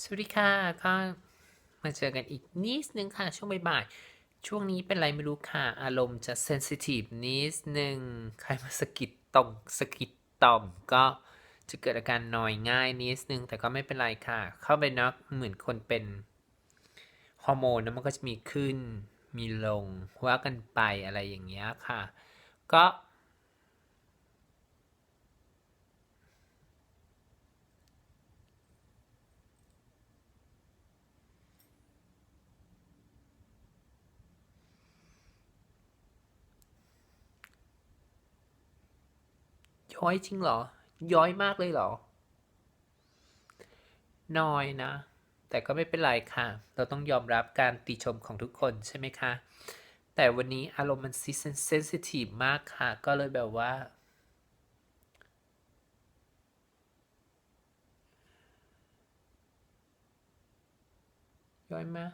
สวัสดีค่ะก็มาเจอกันอีกนิดนึงค่ะ ช่วงบ่ายๆช่วงนี้เป็นไรไม่รู้ค่ะ อารมณ์จะเซนซิทีฟนิดนึงใครมาสกิดตรงสกิดต่อมก็จะเกิดอาการนอยง่ายนิดนึง แต่ก็ไม่เป็นไรค่ะ เข้าไปนักเหมือนคนเป็นฮอร์โมนนะมันก็จะมีขึ้นมีลงว่ากันไปอะไรอย่างเงี้ยค่ะ ก็ ย้อยจริงเหรอ ย้อยมากเลยเหรอ น้อยนะ แต่ก็ไม่เป็นไรค่ะ เราต้องยอมรับการติชมของทุกคนใช่ไหมคะ แต่วันนี้อารมณ์มันซีเซนซิทีฟมากค่ะ ก็เลยแบบว่า ย้อยมา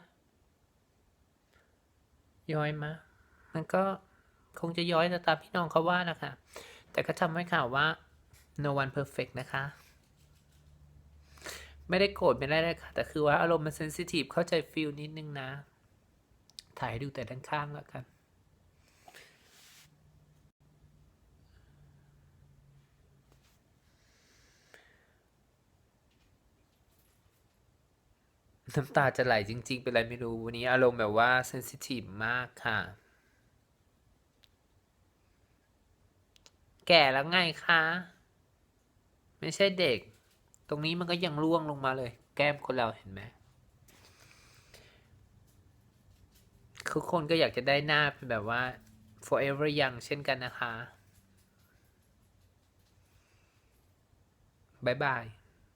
ย้อยมามันก็คงจะย้อยตามพี่น้องเขาว่านะคะ แต่ก็จำไว้ค่ะว่า no one perfect นะคะ ไม่ได้โกรธไม่ได้เลยค่ะ แต่คือว่าอารมณ์มันเซนซิทีฟเข้าใจฟิลนิดนึงนะ ถ่ายดูแต่ด้านข้างแล้วกันน้ำตาจะไหลจริง ๆ เป็นไรไม่รู้ วันนี้อารมณ์แบบว่าเซนซิทีฟมากค่ะ แก่แล้วไงคะ ไม่ใช่เด็ก ตรงนี้มันก็ยังร่วงลงมาเลย แก้มคนเราเห็นไหมทุกคนก็อยากจะได้หน้าเป็นแบบว่า forever young เช่นกันนะคะ บ๊ายบาย